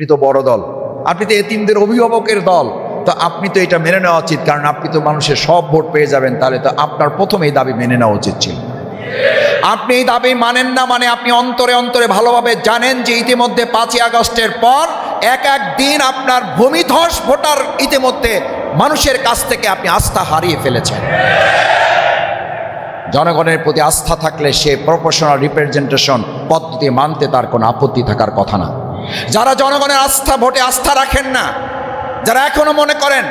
আপনি তো বড় দল, আপনি তো এতিমদের অভিভাবকের দল, তো আপনি তো এটা মেনে নেওয়া উচিত, কারণ আপনি তো মানুষের সব ভোট পেয়ে যাবেন, তাহলে তো আপনার প্রথম এই দাবি মেনে নেওয়া উচিত ছিল। আপনি এই দাবি মানেন না মানে আপনি অন্তরে অন্তরে ভালোভাবে জানেন যে ইতিমধ্যে পাঁচই আগস্টের পর এক এক দিন আপনার ভূমিধস ভোটার ইতিমধ্যে মানুষের কাছ থেকে আপনি আস্থা হারিয়ে ফেলেছেন। জনগণের প্রতি আস্থা থাকলে সে প্রফেশনাল রিপ্রেজেন্টেশন পদ্ধতি মানতে তার কোনো আপত্তি থাকার কথা না। যারা জনগণের আস্থা, ভোটে আস্থা রাখেন না, যারা এখনও মনে করেন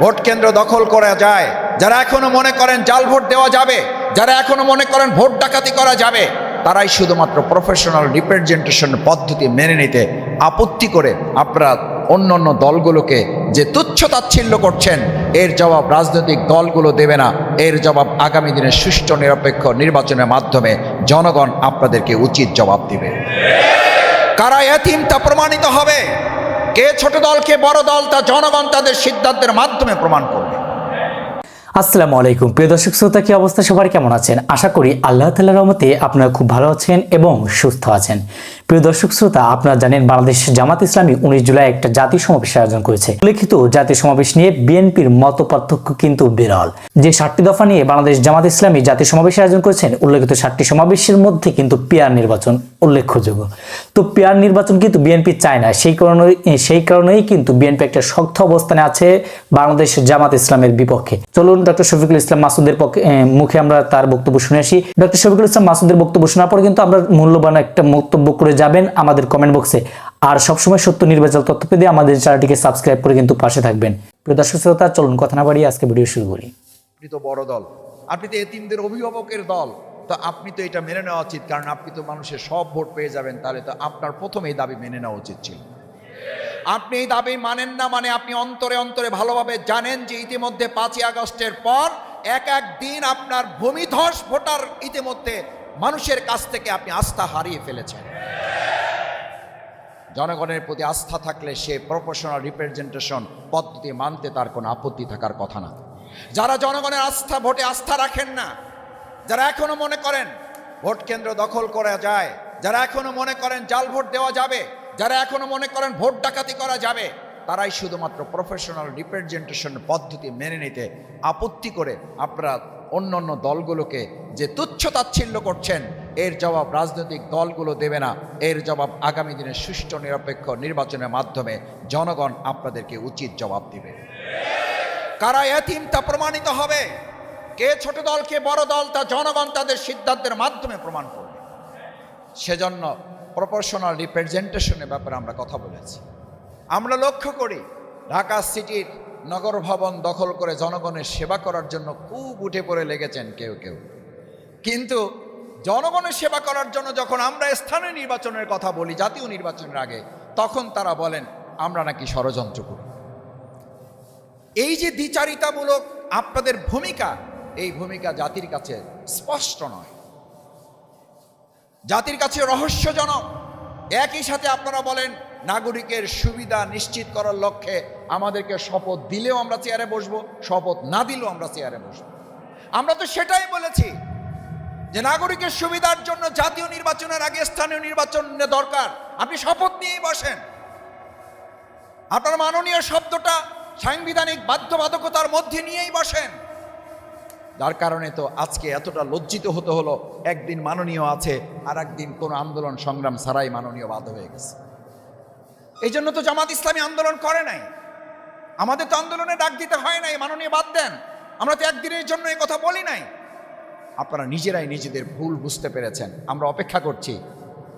ভোট কেন্দ্র দখল করা যায়, যারা এখনও মনে করেন জাল ভোট দেওয়া যাবে, যারা এখনও মনে করেন ভোট ডাকাতি করা যাবে, তারাই শুধুমাত্র প্রফেশনাল রিপ্রেজেন্টেশন পদ্ধতি মেনে নিতে আপত্তি করে আপনারা অন্য অন্য দলগুলোকে যে তুচ্ছ তাচ্ছিল্য করছেন, এর জবাব রাজনৈতিক দলগুলো দেবে না, এর জবাব আগামী দিনে সুষ্ঠু, নিরপেক্ষ নির্বাচনের মাধ্যমে জনগণ আপনাদেরকে উচিত জবাব দিবে। কারা এতিম তা প্রমাণিত হবে? কে ছোট দল, কে বড় দল, তা জনগণ তাদের সিদ্ধান্তের মাধ্যমে প্রমাণ করবে। আসসালামু আলাইকুম। প্রিয় দর্শক শ্রোতা, কি অবস্থা? সবার কেমন আছেন? আশা করি আল্লাহ তাল্লাহ রহমতে আপনারা খুব ভালো আছেন এবং সুস্থ আছেন। প্রিয় দর্শক শ্রোতা, আপনারা জানেন বাংলাদেশ জামাত ইসলামী উনিশ জুলাই একটা জাতীয় সমাবেশ আয়োজন করেছে। উল্লেখিত জাতীয় সমাবেশ নিয়ে বিএনপির মত কিন্তু বিরল। যে ষাটটি দফা নিয়ে বাংলাদেশ জামাত ইসলামী জাতীয় সমাবেশ আয়োজন করেছেন, উল্লেখিত ষাটটি সমাবেশের মধ্যে কিন্তু পিয়ার নির্বাচন উল্লেখযোগ্য। তো পিয়ার নির্বাচন কিন্তু বিএনপি চায় না। সেই কারণে সেই কারণেই কিন্তু বিএনপি একটা শক্ত অবস্থানে আছে বাংলাদেশ জামাত ইসলামের বিপক্ষে। চলুন ডক্টর শফিকুল ইসলাম মাসুদের পক্ষে মুখে আমরা তার বক্তব্য শুনে আসি। ডক্টর শফিকুল ইসলাম মাসুদের বক্তব্য শোনার পর কিন্তু আমরা মূল্যবান একটা বক্তব্য করে যাবেন আমাদের কমেন্ট বক্সে আর সবসময় সত্য নির্বাচন তথ্য পেতে আমাদের চ্যানেলটিকে সাবস্ক্রাইব করে কিন্তু পাশে থাকবেন। প্রিয় দর্শক শ্রোতা, চলুন কথা না বাড়িয়ে আজকে ভিডিও শুরু করি। আপনি বড় দল। আপনি তো এতিমদের অভিভাবকের দল। তো আপনি তো এটা মেনে নেওয়া উচিত, কারণ আপনি তো মানুষের সব ভোট পেয়ে যাবেন, তাহলে তো আপনার প্রথম এই দাবি মেনে নেওয়া উচিত ছিল। আপনি এই দাবি মানেন না মানে আপনি অন্তরে অন্তরে ভালোভাবে জানেন যে ইতিমধ্যে পাঁচই আগস্টের পর এক এক দিন আপনার ভূমিধস ভোটার ইতিমধ্যে মানুষের কাছ থেকে আপনি আস্থা হারিয়ে ফেলেছেন। জনগণের প্রতি আস্থা থাকলে সে প্রফেশনাল রিপ্রেজেন্টেশন পদ্ধতি মানতে তার কোনো আপত্তি থাকার কথা না। যারা জনগণের আস্থা, ভোটে আস্থা রাখেন না, যারা এখনও মনে করেন ভোট কেন্দ্র দখল করা যায়, যারা এখনও মনে করেন জাল ভোট দেওয়া যাবে যারা এখনও মনে করেন ভোট ডাকাতি করা যাবে, তারাই শুধুমাত্র প্রফেশনাল রিপ্রেজেন্টেশন পদ্ধতি মেনে নিতে আপত্তি করে আপনারা অন্য অন্য দলগুলোকে যে তুচ্ছ তাচ্ছিল্য করছেন, এর জবাব রাজনৈতিক দলগুলো দেবে না। এর জবাব আগামী দিনে সুষ্ঠু, নিরপেক্ষ নির্বাচনের মাধ্যমে জনগণ আপনাদেরকে উচিত জবাব দিবে। কারা এতিম তা প্রমাণিত হবে? কে ছোট দল, কে বড় দল, তা জনগণ তাদের সিদ্ধান্তের মাধ্যমে প্রমাণ করবে। সেজন্য প্রপোর্শনাল রিপ্রেজেন্টেশনের ব্যাপারে আমরা কথা বলেছি। আমরা লক্ষ্য করি, ঢাকা সিটির নগর ভবন দখল করে জনগণের সেবা করার জন্য খুব উঠে পড়ে লেগেছেন কেউ কেউ। কিন্তু জনগণের সেবা করার জন্য যখন আমরা স্থানীয় নির্বাচনের কথা বলি, জাতীয় নির্বাচনের আগে, তখন তারা বলেন, আমরা নাকি ষড়যন্ত্র করি। এই যে দ্বিচারিতামূলক আপনাদের ভূমিকা, এই ভূমিকা জাতির কাছে স্পষ্ট নয়। জাতির কাছে রহস্যজনক। একই সাথে আপনারা বলেন, নাগরিকের সুবিধা নিশ্চিত করার লক্ষ্যে আমাদেরকে শপথ দিলেও আমরা চেয়ারে বসবো, শপথ না দিলেও আমরা চেয়ারে বসবো। আমরা তো সেটাই বলেছি যে নাগরিকের সুবিধার জন্য জাতীয় নির্বাচনের আগে স্থানীয় নির্বাচন দরকার। আপনি শপথ নিয়েই বসেন। আপনার মাননীয় শব্দটা সাংবিধানিক বাধ্যবাধকতার মধ্যে নিয়েই বসেন। যার কারণে তো আজকে এতটা লজ্জিত হতে হলো, একদিন মাননীয় আছে আর একদিন কোনো আন্দোলন সংগ্রাম ছাড়াই মাননীয় বাদ হয়ে গেছে। এই জন্য তো জামাত ইসলামী আন্দোলন করে নাই। আমাদের তো আন্দোলনে ডাক দিতে হয় নাই, মাননীয় বাদ দেন। আমরা তো একদিনের জন্য এই কথা বলি নাই। আপনারা নিজেরাই নিজেদের ভুল বুঝতে পেরেছেন। আমরা অপেক্ষা করছি,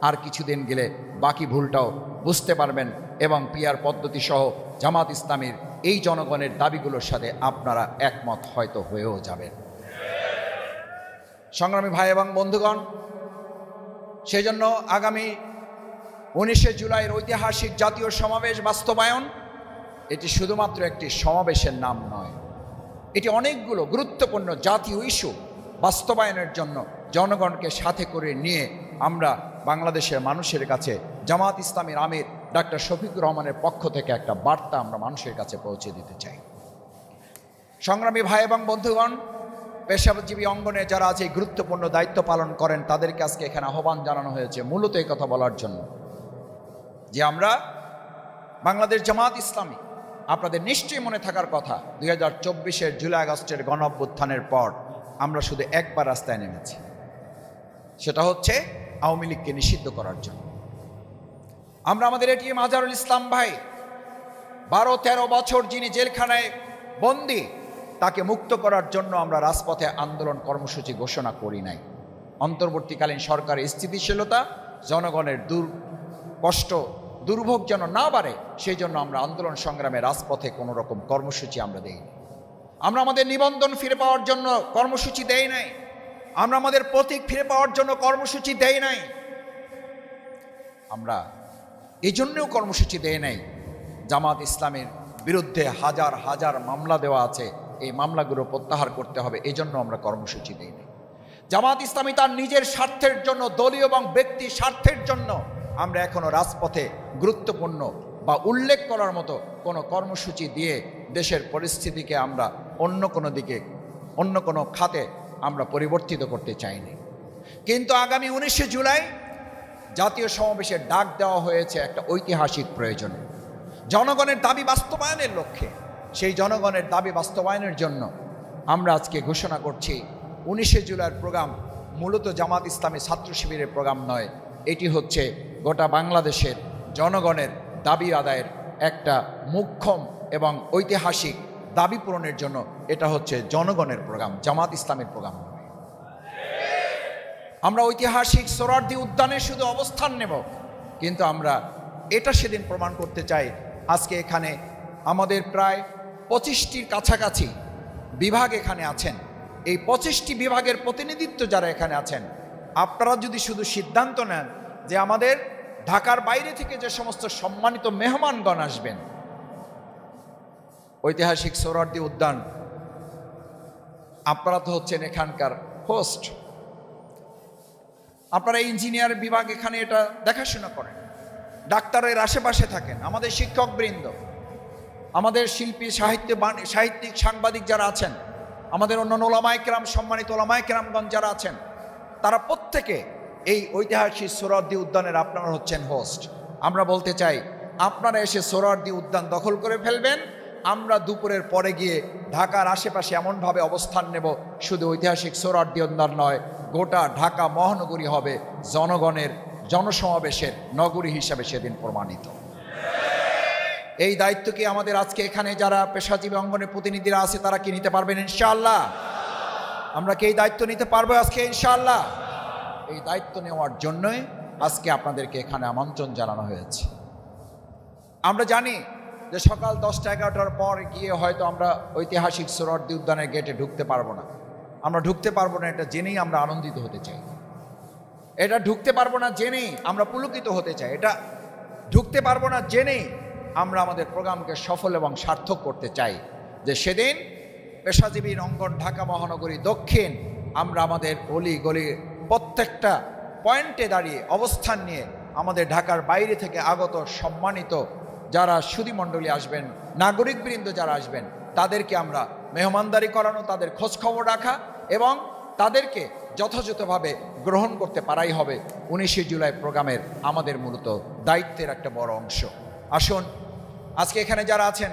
আর কিছুদিন গেলে বাকি ভুলটাও বুঝতে পারবেন এবং পিয়ার পদ্ধতি সহ জামাত ইসলামের এই জনগণের দাবিগুলোর সাথে আপনারা একমত হয়তো হয়েও যাবেন। সংগ্রামী ভাই এবং বন্ধুগণ সেই জন্য আগামী উনিশে জুলাইয়ের ঐতিহাসিক জাতীয় সমাবেশ বাস্তবায়ন, এটি শুধুমাত্র একটি সমাবেশের নাম নয়। এটি অনেকগুলো গুরুত্বপূর্ণ জাতীয় ইস্যু বাস্তবায়নের জন্য জনগণকে সাথে করে নিয়ে আমরা বাংলাদেশের মানুষের কাছে, জামাত ইসলামের আমির ডাক্তার শফিকুর রহমানের পক্ষ থেকে একটা বার্তা আমরা মানুষের কাছে পৌঁছে দিতে চাই। সংগ্রামী ভাই এবং বন্ধুগণ পেশাজীবী অঙ্গনে যারা আছে গুরুত্বপূর্ণ দায়িত্ব পালন করেন, তাদেরকে আজকে এখানে আহ্বান জানানো হয়েছে, মূলত এই কথা বলার জন্য। যে আমরা বাংলাদেশ জামাত ইসলামী, আপনাদের নিশ্চয়ই মনে থাকার কথা, দুই হাজার চব্বিশের জুলাই আগস্টের গণ অভ্যুত্থানের পর আমরা শুধু একবার রাস্তায় নেমেছি। সেটা হচ্ছে আওয়ামী লীগকে নিষিদ্ধ করার জন্য। আমরা আমাদের এটিএম আজহারুল ইসলাম ভাই, বারো তেরো বছর যিনি জেলখানায় বন্দি তাকে মুক্ত করার জন্য আমরা রাজপথে আন্দোলন কর্মসূচি ঘোষণা করি নাই। অন্তর্বর্তীকালীন সরকারের স্থিতিশীলতা, জনগণের দূর, কষ্ট, দুর্ভোগ যেন না বাড়ে, সেই জন্য আমরা আন্দোলন সংগ্রামে রাজপথে কোনো রকম কর্মসূচি আমরা দেইনি আমরা আমাদের নিবন্ধন ফিরে পাওয়ার জন্য কর্মসূচি দেই নাই। আমরা আমাদের প্রতীক ফিরে পাওয়ার জন্য কর্মসূচি দেই নাই। আমরা এই জন্যও কর্মসূচি দেয় নাই। জামাত ইসলামের বিরুদ্ধে হাজার হাজার মামলা দেওয়া আছে। এই মামলাগুলো প্রত্যাহার করতে হবে এই জন্য আমরা কর্মসূচি দিই জামাত ইসলামী তার নিজের স্বার্থের জন্য, দলীয় এবং ব্যক্তি স্বার্থের জন্য আমরা এখনও রাজপথে গুরুত্বপূর্ণ বা উল্লেখ করার মতো কোনো কর্মসূচি দিয়ে দেশের পরিস্থিতিকে আমরা অন্য কোনো দিকে, অন্য কোনো খাতে আমরা পরিবর্তিত করতে চাইনি। কিন্তু আগামী উনিশে জুলাই জাতীয় সমাবেশের ডাক দেওয়া হয়েছে একটা ঐতিহাসিক প্রয়োজনে। জনগণের দাবি বাস্তবায়নের লক্ষ্যে। সেই জনগণের দাবি বাস্তবায়নের জন্য আমরা আজকে ঘোষণা করছি। উনিশে জুলাইয়ের প্রোগ্রাম মূলত জামাত ইসলামী ছাত্র শিবিরের প্রোগ্রাম নয়। এটি হচ্ছে গোটা বাংলাদেশের জনগণের দাবি আদায়ের একটা মুখ্যম এবং ঐতিহাসিক দাবি পূরণের জন্য এটা হচ্ছে জনগণের প্রোগ্রাম, জামাত ইসলামের প্রোগ্রাম আমরা ঐতিহাসিক সোরারদি উদ্যানে শুধু অবস্থান নেব, কিন্তু আমরা এটা সেদিন প্রমাণ করতে চাই। আজকে এখানে আমাদের প্রায় পঁচিশটির কাছাকাছি বিভাগ এখানে আছেন। এই পঁচিশটি বিভাগের প্রতিনিধিত্ব যারা এখানে আছেন, আপনারা যদি শুধু সিদ্ধান্ত নেন যে আমাদের ঢাকার বাইরে থেকে যে সমস্ত সম্মানিত মেহমানগণ আসবেন, ঐতিহাসিক সোরারদি উদ্যান, আপনারা তো হচ্ছেন এখানকার হোস্ট আপনারা ইঞ্জিনিয়ার বিভাগ এখানে এটা দেখাশোনা করেন। ডাক্তারের আশেপাশে থাকেন, আমাদের শিক্ষকবৃন্দ। আমাদের শিল্পী, সাহিত্য সাহিত্যিক, সাংবাদিক যারা আছেন, আমাদের অন্য ওলামাইকরাম সম্মানিত ওলামাইকরামগঞ্জ যারা আছেন, তারা প্রত্যেকে এই ঐতিহাসিক সোরারদি উদ্যানের আপনারা হচ্ছেন হোস্ট আমরা বলতে চাই, আপনারা এসে সোরারদি উদ্যান দখল করে ফেলবেন, আমরা দুপুরের পরে গিয়ে ঢাকার আশেপাশে এমনভাবে অবস্থান নেব, শুধু ঐতিহাসিক সোরারদি উদ্যান নয়, গোটা ঢাকা মহানগরী হবে জনগণের, জনসমাবেশের নগরী হিসাবে সেদিন প্রমাণিত। এই দায়িত্ব কি আমাদের আজকে এখানে যারা পেশাজীবী অঙ্গনের প্রতিনিধিরা আছে, তারা কি নিতে পারবেন ইনশাআল্লাহ? আমরা কি এই দায়িত্ব নিতে পারব আজকে ইনশাআল্লাহ? এই দায়িত্ব নেওয়ার জন্যই আজকে আপনাদেরকে এখানে আমন্ত্রণ জানানো হয়েছে। আমরা জানি যে সকাল দশটা এগারোটার পর গিয়ে হয়তো আমরা ঐতিহাসিক সোরর্দি উদ্যানের গেটে ঢুকতে পারব না। আমরা ঢুকতে পারব না, এটা জেনেই আমরা আনন্দিত হতে চাই। এটা ঢুকতে পারব না জেনেই আমরা পুলকিত হতে চাই। এটা ঢুকতে পারব না জেনেই আমরা আমাদের প্রোগ্রামকে সফল এবং সার্থক করতে চাই। যে সেদিন পেশাজীবী অঙ্গন ঢাকা মহানগরী দক্ষিণ, আমরা আমাদের অলি গলি প্রত্যেকটা পয়েন্টে দাঁড়িয়ে অবস্থান নিয়ে আমাদের ঢাকার বাইরে থেকে আগত সম্মানিত যারা সুধীমণ্ডলী আসবেন, নাগরিকবৃন্দ যারা আসবেন, তাদেরকে আমরা মেহমানদারি করানো, তাদের খোঁজখবর রাখা এবং তাদেরকে যথাযথভাবে গ্রহণ করতে পারাই হবে। উনিশে জুলাই প্রোগ্রামের আমাদের মূলত দায়িত্বের একটা বড় অংশ। আসুন আজকে এখানে যারা আছেন,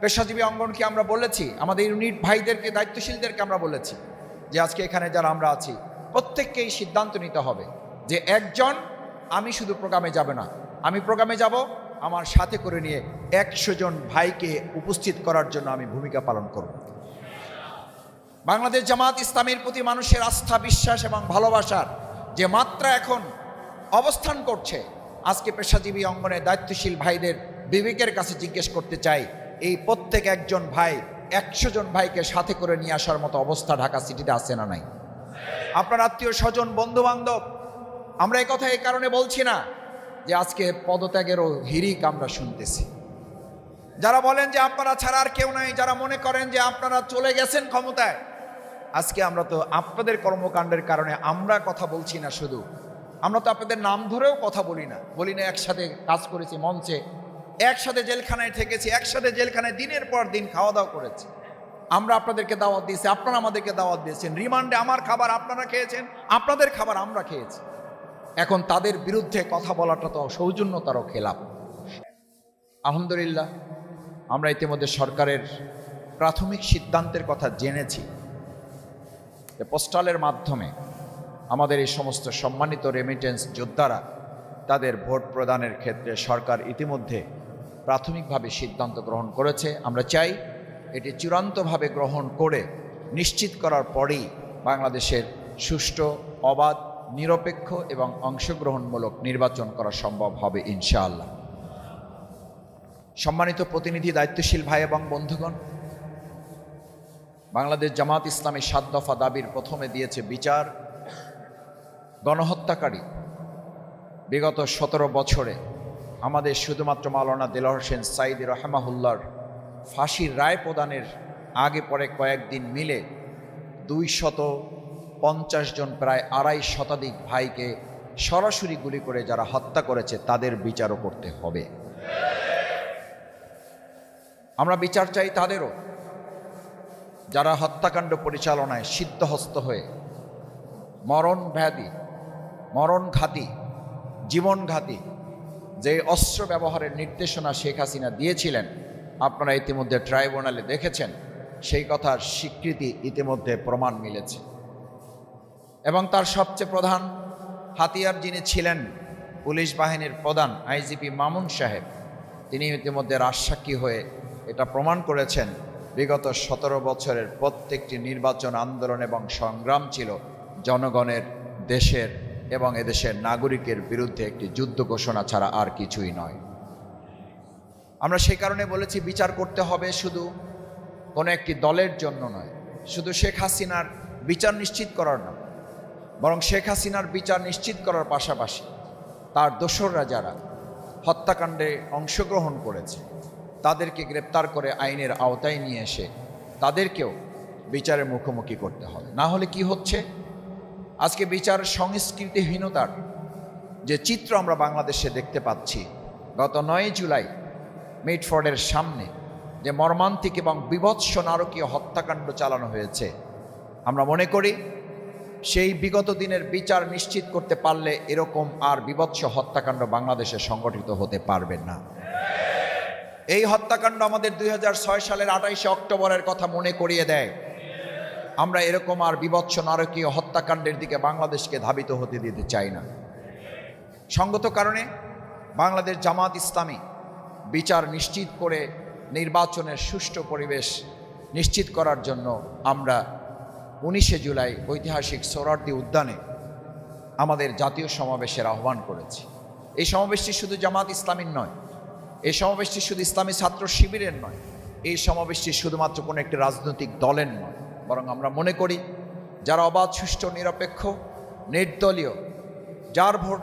পেশাজীবী অঙ্গনকে আমরা বলেছি, আমাদের ইউনিট ভাইদেরকে, দায়িত্বশীলদেরকে আমরা বলেছি যে আজকে এখানে যারা আমরা আছি, প্রত্যেককেই সিদ্ধান্ত নিতে হবে যে একজন, আমি শুধু প্রোগ্রামে যাব না, আমি প্রোগ্রামে যাব, আমার সাথে করে নিয়ে একশো জন ভাইকে উপস্থিত করার জন্য আমি ভূমিকা পালন করব। বাংলাদেশ জামাত ইসলামের প্রতি মানুষের আস্থা, বিশ্বাস এবং ভালোবাসার যে মাত্রা এখন অবস্থান করছে, আজকে পেশাজীবী অঙ্গনে দায়িত্বশীল ভাইদের বিবেকের কাছে জিজ্ঞেস করতে চাই, এই প্রত্যেক একজন ভাই একশো জন ভাইকে সাথে করে নিয়ে আসার মতো অবস্থা ঢাকা সিটিতে আছে না নাই? আপনার আত্মীয় স্বজন বন্ধু বান্ধব আমরা এই কথা এই কারণে বলছি না যে আজকে পদত্যাগেরও হিরিক আমরা শুনতেছি। যারা বলেন যে আপনারা ছাড়া আর কেউ নাই, যারা মনে করেন যে আপনারা চলে গেছেন ক্ষমতায়, আজকে আমরা তো আপনাদের কর্মকাণ্ডের কারণে আমরা কথা বলছি না শুধু। আমরা তো আপনাদের নাম ধরেও কথা বলি না। বলি না, একসাথে কাজ করেছি মঞ্চে একসাথে জেলখানায় থেকেছি, একসাথে জেলখানায় দিনের পর দিন খাওয়া দাওয়া করেছি। আমরা আপনাদেরকে দাওয়াত দিয়েছি, আপনারা আমাদেরকে দাওয়াত দিয়েছেন। রিমান্ডে আমার খাবার আপনারা খেয়েছেন, আপনাদের খাবার আমরা খেয়েছি। এখন তাদের বিরুদ্ধে কথা বলাটা তো সৌজন্যতারও খেলাপ। আলহামদুলিল্লাহ, আমরা ইতিমধ্যে সরকারের প্রাথমিক সিদ্ধান্তের কথা জেনেছি। যে পোস্টালের মাধ্যমে আমাদের এই সমস্ত সম্মানিত রেমিটেন্স যোদ্ধারা তাদের ভোট প্রদানের ক্ষেত্রে সরকার ইতিমধ্যে প্রাথমিকভাবে সিদ্ধান্ত গ্রহণ করেছে। আমরা চাই এটি চূড়ান্তভাবে গ্রহণ করে নিশ্চিত করার পরেই বাংলাদেশের সুষ্ঠু, অবাধ, নিরপেক্ষ এবং অংশগ্রহণমূলক নির্বাচন করা সম্ভব হবে ইনশাআল্লাহ। সম্মানিত প্রতিনিধি, দায়িত্বশীল ভাই এবং বন্ধুগণ, বাংলাদেশ জামাত ইসলামী সাত দফা দাবির প্রথমে দিয়েছে বিচার। গণহত্যাকারী বিগত সতেরো বছরে আমাদের শুধুমাত্র মাওলানা দিল হোসেন সাইদ রহমাহুল্লার ফাঁসির রায় প্রদানের আগে পরে কয়েকদিন মিলে দুই শত পঞ্চাশ জন, প্রায় আড়াই শতাধিক ভাইকে সরাসরি গুলি করে যারা হত্যা করেছে, তাদের বিচারও করতে হবে। আমরা বিচার চাই তাদেরও। যারা হত্যাকাণ্ড পরিচালনায় সিদ্ধহস্ত হয়ে মরণ ব্যাধি মরণঘাতী জীবনঘাতী যে অস্ত্র ব্যবহারের নির্দেশনা শেখ হাসিনা দিয়েছিলেন, আপনারা ইতিমধ্যে ট্রাইব্যুনালে দেখেছেন, সেই কথার স্বীকৃতি ইতিমধ্যে প্রমাণ মিলেছে। এবং তার সবচেয়ে প্রধান হাতিয়ার যিনি ছিলেন, পুলিশ বাহিনীর প্রধান আইজিপি মামুন সাহেব, তিনি ইতিমধ্যে রাজসাক্ষী হয়ে এটা প্রমাণ করেছেন, বিগত সতেরো বছরের প্রত্যেকটি নির্বাচন আন্দোলন এবং সংগ্রাম ছিল জনগণের দেশের এবং এদেশের নাগরিকের বিরুদ্ধে একটি যুদ্ধ ঘোষণা ছাড়া আর কিছুই নয়। আমরা সেই কারণে বলেছি, বিচার করতে হবে শুধু কোনো একটি দলের জন্য নয়, শুধু শেখ হাসিনার বিচার নিশ্চিত করার নয়, বরং শেখ হাসিনার বিচার নিশ্চিত করার পাশাপাশি তার দোসররা যারা হত্যাকাণ্ডে অংশগ্রহণ করেছে, তাদেরকে গ্রেপ্তার করে আইনের আওতায় নিয়ে এসে তাদেরকেও বিচারের মুখোমুখি করতে হবে। না হলে কি হচ্ছে? আজকে বিচার সংস্কৃতিহীনতার যে চিত্র আমরা বাংলাদেশে দেখতে পাচ্ছি, গত নয় জুলাই মিটফোর্ডের সামনে যে মর্মান্তিক এবং বিভৎস নারকীয় হত্যাকাণ্ড চালানো হয়েছে, আমরা মনে করি সেই বিগত দিনের বিচার নিশ্চিত করতে পারলে এরকম আর বিভৎস হত্যাকাণ্ড বাংলাদেশে সংগঠিত হতে পারবে না। এই হত্যাকাণ্ড আমাদের দুই হাজার ছয় সালের আঠাইশে অক্টোবরের কথা মনে করিয়ে দেয়। আমরা এরকম আর বিভৎস নারকীয় হত্যাকাণ্ডের দিকে বাংলাদেশকে ধাবিত হতে দিতে চাই না। সঙ্গত কারণে বাংলাদেশ জামাত ইসলামী বিচার নিশ্চিত করে নির্বাচনের সুষ্ঠু পরিবেশ নিশ্চিত করার জন্য আমরা উনিশে জুলাই ঐতিহাসিক সোরারদি উদ্যানে আমাদের জাতীয় সমাবেশের আহ্বান করেছি। এই সমাবেশটি শুধু জামাত ইসলামীর নয়, এই সমাবেশটি শুধু ইসলামী ছাত্র শিবিরের নয়, এই সমাবেশটি শুধুমাত্র কোনো একটি রাজনৈতিক দলের নয়। বরং আমরা মনে করি যারা অবাধ, সুষ্ঠু, নিরপেক্ষ, নির্দলীয়, যার ভোট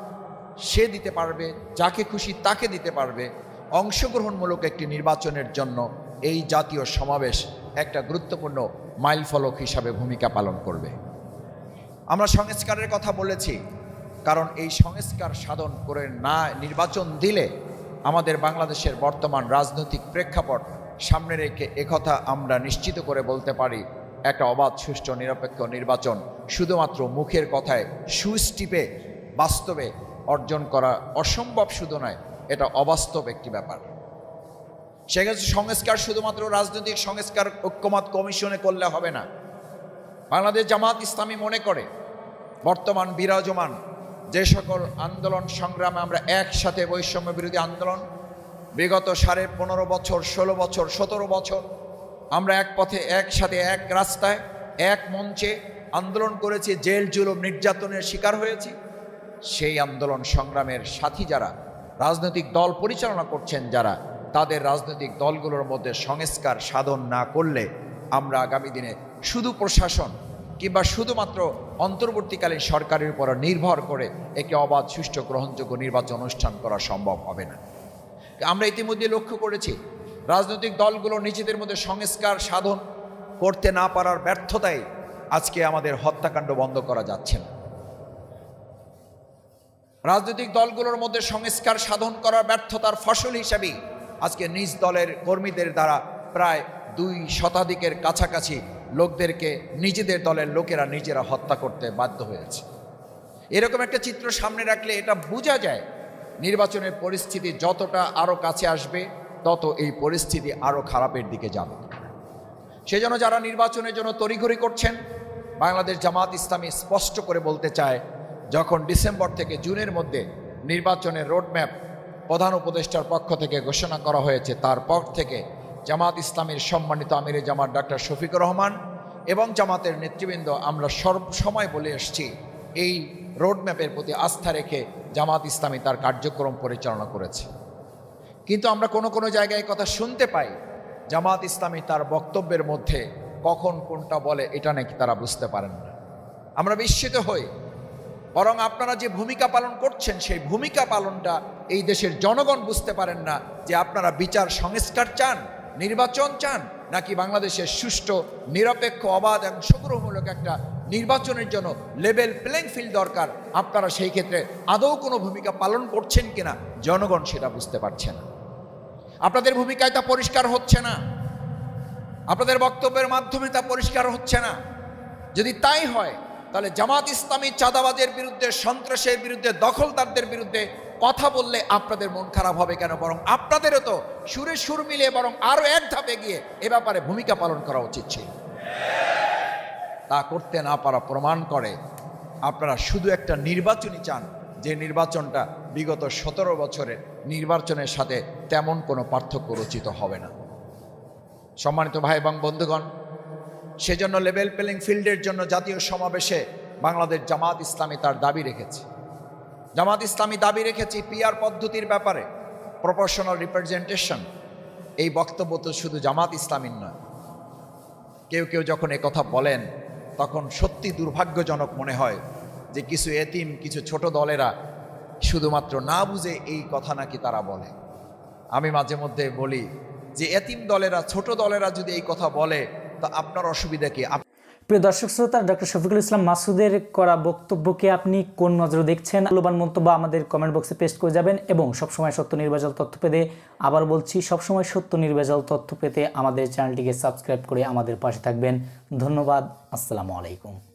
সে দিতে পারবে, যাকে খুশি তাকে দিতে পারবে, অংশগ্রহণমূলক একটি নির্বাচনের জন্য এই জাতীয় সমাবেশ একটা গুরুত্বপূর্ণ মাইলফলক হিসাবে ভূমিকা পালন করবে। আমরা সংস্কারের কথা বলেছি, কারণ এই সংস্কার সাধন করে না, নির্বাচন দিলে আমাদের বাংলাদেশের বর্তমান রাজনৈতিক প্রেক্ষাপট সামনে রেখে একথা আমরা নিশ্চিত করে বলতে পারি। একটা অবাধ, সুষ্ঠু, নিরপেক্ষ নির্বাচন শুধুমাত্র মুখের কথায় সুস্টিপে বাস্তবে অর্জন করা অসম্ভব শুধু নয়, এটা অবাস্তব একটি ব্যাপার। সেক্ষেত্রে সংস্কার শুধুমাত্র রাজনৈতিক সংস্কার ঐক্যমত কমিশনে করলে হবে না। বাংলাদেশ জামাত ইসলামী মনে করে, বর্তমান বিরাজমান যে সকল আন্দোলন সংগ্রামে আমরা একসাথে বৈষম্য বিরোধী আন্দোলন, বিগত সাড়ে পনেরো বছর, ষোলো বছর, সতেরো বছর আমরা এক পথে, একসাথে, এক রাস্তায়, এক মঞ্চে আন্দোলন করেছি, জেল, জুলুম, নির্যাতনের শিকার হয়েছি। সেই আন্দোলন সংগ্রামের সাথী যারা, রাজনৈতিক দল পরিচালনা করছেন যারা, তাদের রাজনৈতিক দলগুলোর মধ্যে সংস্কার সাধন না করলে আমরা আগামী দিনে শুধু প্রশাসন কিংবা শুধুমাত্র অন্তর্বর্তীকালীন সরকারের উপর নির্ভর করে একে অবাধ সুষ্ঠু গ্রহণযোগ্য নির্বাচন অনুষ্ঠান করা সম্ভব হবে না। আমরা ইতিমধ্যে লক্ষ্য করেছি রাজনৈতিক দলগুলো নিজেদের মধ্যে সংস্কার সাধন করতে না পারার ব্যর্থতায় আজকে আমাদের হত্যাকাণ্ড বন্ধ করা যাচ্ছে না। রাজনৈতিক দলগুলোর মধ্যে সংস্কার সাধন করার ব্যর্থতার ফসল হিসাবেই আজকে নিজ দলের কর্মীদের দ্বারা প্রায় দুই শতাধিকের কাছাকাছি লোকদেরকে নিজেদের দলের লোকেরা নিজেরা হত্যা করতে বাধ্য হয়েছে। এরকম একটা চিত্র সামনে রাখলে এটা বোঝা যায় নির্বাচনের পরিস্থিতি যতটা আরও কাছে আসবে তত এই পরিস্থিতি আরও খারাপের দিকে যাবে। সেজন্য যারা নির্বাচনের জন্য তড়িঘড়ি করছেন, বাংলাদেশ জামাত ইসলামী স্পষ্ট করে বলতে চায়, যখন ডিসেম্বর থেকে জুনের মধ্যে নির্বাচনের রোডম্যাপ প্রধান উপদেষ্টার পক্ষ থেকে ঘোষণা করা হয়েছে, তারপর থেকে জামাত ইসলামীর সম্মানিত আমিরে জামাত ডাক্তার শফিকুর রহমান এবং জামাতের নেতৃবৃন্দ, আমরা সর্ব সময় বলে এসছি এই রোডম্যাপের প্রতি আস্থা রেখে জামাত ইসলামী তার কার্যক্রম পরিচালনা করেছে। কিন্তু আমরা কোনো কোনো জায়গায় কথা শুনতে পাই, জামাত ইসলামী তার বক্তব্যের মধ্যে কখন কোনটা বলে এটা নাকি তারা বুঝতে পারেন না। আমরা বিস্মিত হই। বরং আপনারা যে ভূমিকা পালন করছেন, সেই ভূমিকা পালনটা এই দেশের জনগণ বুঝতে পারেন না যে আপনারা বিচার সংস্কার চান, নির্বাচন চান, নাকি বাংলাদেশের সুষ্ঠু, নিরপেক্ষ, অবাধ এবং সংগ্রহমূলক একটা নির্বাচনের জন্য লেভেল প্লেইং ফিল্ড দরকার। আপনারা সেই ক্ষেত্রে আদৌ কোনো ভূমিকা পালন করছেন কিনা, জনগণ সেটা বুঝতে পারছে না। আপনাদের ভূমিকায় তা পরিষ্কার হচ্ছে না। আপনাদের বক্তব্যের মাধ্যমে তা পরিষ্কার হচ্ছে না। যদি তাই হয়, তাহলে জামাত ইসলামী চাঁদাবাজের বিরুদ্ধে, সন্ত্রাসের বিরুদ্ধে, দখলদারদের বিরুদ্ধে কথা বললে আপনাদের মন খারাপ হবে কেন? বরং আপনাদেরও তো সুরে সুর মিলিয়ে বরং আরও এক ধাপে গিয়ে এ ব্যাপারে ভূমিকা পালন করা উচিত ছিল। তা করতে না পারা প্রমাণ করে আপনারা শুধু একটা নির্বাচনী চান। যে নির্বাচনটা বিগত সতেরো বছরের নির্বাচনের সাথে তেমন কোনো পার্থক্য রচিত হবে না। সম্মানিত ভাই এবং বন্ধুগণ, সেজন্য লেভেল প্লেইং ফিল্ডের জন্য জাতীয় সমাবেশে বাংলাদেশ জামাত ইসলামী তার দাবি রেখেছে। জামাত ইসলামী দাবি রেখেছে পিআর পদ্ধতির ব্যাপারে প্রপোর্শনাল রিপ্রেজেন্টেশন এই বক্তব্য তো শুধু জামাত ইসলামীর নয়। কেউ কেউ যখন কথা বলেন, তখন সত্যি দুর্ভাগ্যজনক মনে হয় যে কিছু এতিম, কিছু ছোট দলেরা শুধুমাত্র না বুঝে এই কথা নাকি তারা বলে। আমি মাঝে মধ্যে বলি যে এতিম দলেরা, ছোট দলেরা যদি এই কথা বলে, তা আপনার অসুবিধা কি? প্রিয় দর্শক শ্রোতা, ডক্টর শফিকুল ইসলাম মাসুদের করা বক্তব্যকে আপনি কোন নজরে দেখছেন? মূল্যবান মন্তব্য আমাদের কমেন্ট বক্সে পেস্ট করে যাবেন এবং সবসময় সত্য নির্বাচন তথ্য পেতে আবার বলছি, সবসময় সত্য নির্বাচন তথ্য পেতে আমাদের চ্যানেলটিকে সাবস্ক্রাইব করে আমাদের পাশে থাকবেন। ধন্যবাদ, আসসালামু আলাইকুম।